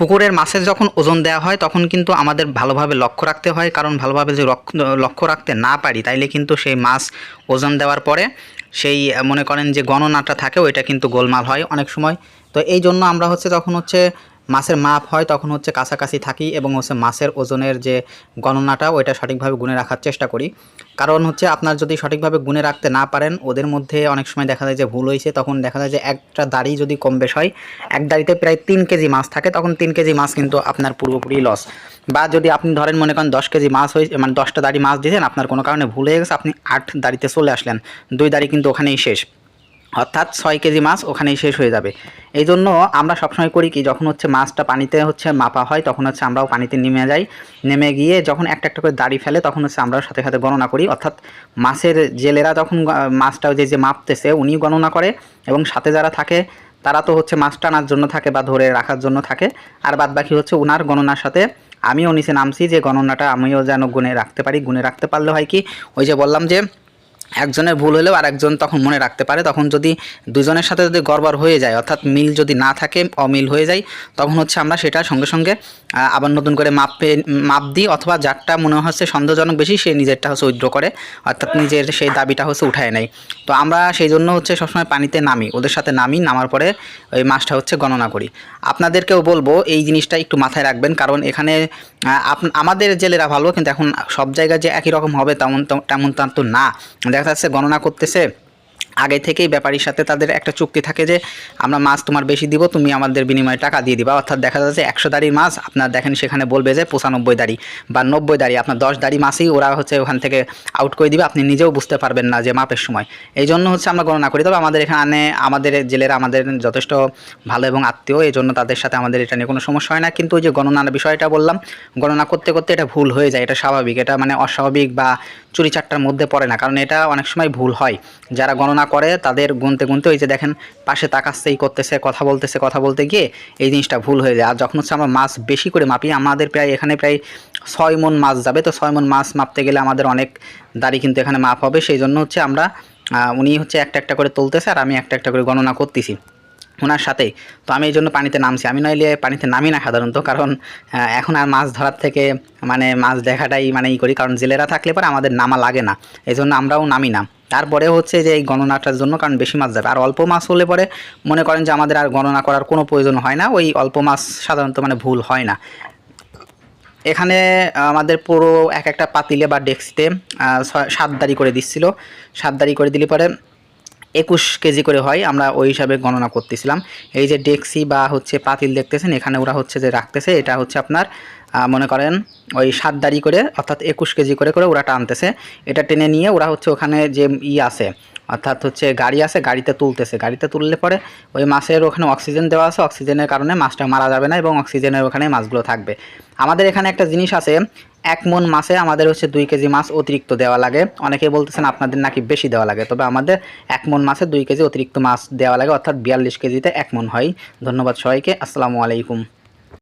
পুকুরের মাছের যখন ওজন দেওয়া হয়, তখন কিন্তু আমাদের ভালোভাবে লক্ষ্য রাখতে হয়। কারণ ভালোভাবে যদি লক্ষ্য রাখতে না পারি, তাইলে কিন্তু সেই মাছ ওজন দেওয়ার পরে সেই, মনে করেন যে গণনাটা থাকে, ওইটা কিন্তু গোলমাল হয় অনেক সময়। তো এই জন্য আমরা হচ্ছে তখন হচ্ছে মাছের মাপ হয় তখন হচ্ছে কাছাকাছি থাকি এবং হচ্ছে মাছের ওজনের যে গণনাটা, ওইটা সঠিকভাবে গুনে রাখার চেষ্টা করি। কারণ হচ্ছে আপনার যদি সঠিকভাবে গুনে রাখতে না পারেন, ওদের মধ্যে অনেক সময় দেখা যায় যে ভুল হয়েছে, তখন দেখা যায় যে একটা দাড়ি যদি কম বেশ হয়, এক দাড়িতে প্রায় তিন কেজি মাছ থাকে, তখন তিন কেজি মাছ কিন্তু আপনার পুরোপুরি লস বা যদি আপনি ধরেন মনে করেন দশ কেজি মাছ হয়েছে মানে দশটা দাড়ি মাছ দিয়েছেন, আপনার কোনো কারণে ভুল হয়ে গেছে, আপনি আট দাড়িতে চলে আসলেন, দুই দাড়ি কিন্তু ওখানেই শেষ। অর্থাৎ ছয় কেজি মাছ ওখানেই শেষ হয়ে যাবে। এই জন্য আমরা সবসময় করি কি, যখন হচ্ছে মাছটা পানিতে হচ্ছে মাপা হয়, তখন হচ্ছে আমরাও পানিতে নেমে যাই। নেমে গিয়ে যখন একটা একটা করে দাড়ি ফেলে, তখন হচ্ছে আমরাও সাথে সাথে গণনা করি। অর্থাৎ মাছের জেলেরা যখন মাছটা যে যে মাপতেছে উনি গণনা করে এবং সাথে যারা থাকে, তারা তো হচ্ছে মাছ টানার জন্য থাকে বা ধরে রাখার জন্য থাকে। আর বাদ বাকি হচ্ছে ওনার গণনার সাথে আমিও নিচে নামছি যে গণনাটা আমিও যেন গুনে রাখতে পারি। গুনে রাখতে পারলে হয় কি, ওই যে বললাম যে একজনের ভুল হলেও আর একজন তখন মনে রাখতে পারে। তখন যদি দুজনের সাথে যদি গড়বড় হয়ে যায়, অর্থাৎ মিল যদি না থাকে, অমিল হয়ে যায়, তখন হচ্ছে আমরা সেটা সঙ্গে সঙ্গে আবার নতুন করে মাপে মাপ দিই অথবা যারটা মনে হচ্ছে সন্দেহজনক বেশি, সে নিজেরটা হচ্ছে উইথড্র করে। অর্থাৎ নিজের সেই দাবিটা হচ্ছে উঠায় নেয়। তো আমরা সেই জন্য হচ্ছে সবসময় পানিতে নামি, ওদের সাথে নামি, নামার পরে ওই মাছটা হচ্ছে গণনা করি। আপনাদেরকেও বলব, এই জিনিসটা একটু মাথায় রাখবেন, কারণ এখানে আমাদের জেলেরা ভালো, কিন্তু এখন সব জায়গায় যে একই রকম হবে, তেমন তেমন তা তো না। দেখা যাচ্ছে গণনা করতেছে। আগে থেকেই ব্যাপারীর সাথে তাদের একটা চুক্তি থাকে যে, আমরা মাছ তোমার বেশি দিব, তুমি আমাদের বিনিময়ে টাকা দিয়ে দিবা। অর্থাৎ দেখা যাচ্ছে একশো দাড়ির মাছ আপনার দেখেন সেখানে বলবে যে পঁচানব্বই দাড়ি বা নব্বই দাড়ি, আপনার দশ দাড়ি মাছই ওরা হচ্ছে ওখান থেকে আউট করে দিবে, আপনি নিজেও বুঝতে পারবেন না যে মাপের সময়। এই জন্য হচ্ছে আমরা গণনা করি। তবে আমাদের এখানে আমাদের জেলেরা আমাদের যথেষ্ট ভালো এবং আত্মীয়, এই জন্য তাদের সাথে আমাদের এটা নিয়ে কোনো সমস্যা হয় না। কিন্তু ওই যে গণনার বিষয়টা বললাম, গণনা করতে করতে এটা ভুল হয়ে যায়, এটা স্বাভাবিক। এটা মানে অস্বাভাবিক বা চুরি চারটার মধ্যে পড়ে না, কারণ এটা অনেক সময় ভুল হয়। যারা গণনা করে, তাদের গুনতে গুনতে ওই যে দেখেন পাশে তাকাচ্ছেই করতেছে, কথা বলতেছে, কথা বলতে গিয়ে এই জিনিসটা ভুল হয়ে যায়। আর যখন হচ্ছে আমরা মাছ বেশি করে মাপি, আমাদের প্রায়, এখানে প্রায় ছয় মন মাছ যাবে। তো ছয় মন মাছ মাপতে গেলে আমাদের অনেক দাড়ি কিন্তু এখানে মাপ হবে। সেই জন্য হচ্ছে আমরা উনি হচ্ছে একটা একটা করে তুলতেছে আর আমি একটা একটা করে গণনা করতেছি ওনার সাথেই তো আমি এই জন্য পানিতে নামছি। আমি নইলে পানিতে নামি না সাধারণত, কারণ এখন আর মাছ ধরার থেকে মানে মাছ দেখাটাই মানে ই করি, কারণ জেলেরা থাকলে পরে আমাদের নামা লাগে না। এই জন্য আমরাও নামি না। তারপরে হচ্ছে যে এই গণনাটার জন্য, কারণ বেশি মাছ যাবে। আর অল্প মাছ হলে পরে মনে করেন যে আমাদের আর গণনা করার কোনো প্রয়োজন হয় না, ওই অল্প মাছ সাধারণত মানে ভুল হয় না। এখানে আমাদের পুরো এক একটা পাতিলে বা ডেক্সিতে সাতদারি করে দিচ্ছিল। সাতদারি করে দিলে পরে একুশ কেজি করে হয়, আমরা ওই হিসাবে গণনা করতেছিলাম। এই যে ডেক্সি বা হচ্ছে পাতিল দেখতেছেন, এখানে ওরা হচ্ছে যে রাখতেছে, এটা হচ্ছে আপনার মনে করেন ওই সাত দাড়ি করে, অর্থাৎ একুশ কেজি করে করে ওরা টানতেছে। এটা টেনে নিয়ে ওরা হচ্ছে ওখানে যে ই আছে, অর্থাৎ হচ্ছে গাড়ি আছে, গাড়িতে তুলতেছে। গাড়িতে তুললে পরে ওই মাছের ওখানে অক্সিজেন দেওয়া আছে, অক্সিজেনের কারণে মাছটা মারা যাবে না এবং অক্সিজেনের ওখানে মাছগুলো থাকবে। আমাদের এখানে একটা জিনিস আছে এক মন মাসে আমাদের হচ্ছে দুই কেজি মাছ অতিরিক্ত দেওয়া লাগে। অনেকে বলতেছেন আপনাদের নাকি বেশি দেওয়া লাগে, তবে আমাদের এক মন মাসে দুই কেজি অতিরিক্ত মাছ দেওয়া লাগে, অর্থাৎ বিয়াল্লিশ কেজিতে এক মন হয়। ধন্যবাদ সবাইকে, আসসালামু আলাইকুম।